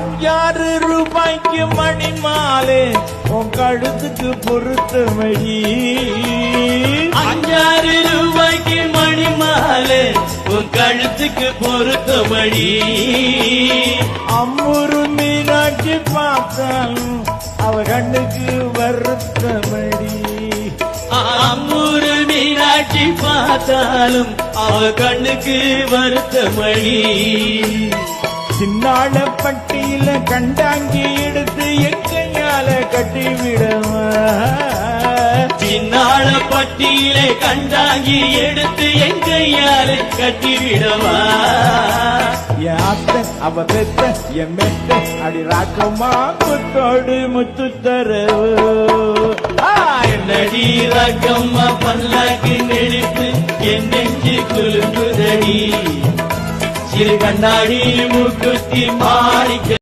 அஞ்சாறு ரூபாய்க்கு மணி மாலே உன் கழுத்துக்கு பொறுத்த வழி. அஞ்சாறு ரூபாய்க்கு மணி மாலே உன் கழுத்துக்கு பொறுத்த வழி. அம்மூரு மீனாட்சி பார்த்தாலும் அவ கண்ணுக்கு வருத்த வழி. அம்முரு மீனாட்சி பார்த்தாலும் அவ கண்ணுக்கு வருத்தமடி சின்னாள பட்டியில கண்டாங்கி எடுத்து எங்கையால கட்டி விடவா சின்னாள பட்டியிலே கண்டாங்கி எடுத்து என் கையால கட்டிவிடவா? அத்தை அவ பெத்த என் மெத்த அடி ராக்கம்மா முத்தோடு முத்து தரவு என்னடி ரக்கம்மா பல்லாக்கு நெடுப்பு என் நெஞ்சு கண்ணாடி முக்குத்தி மாணிக்க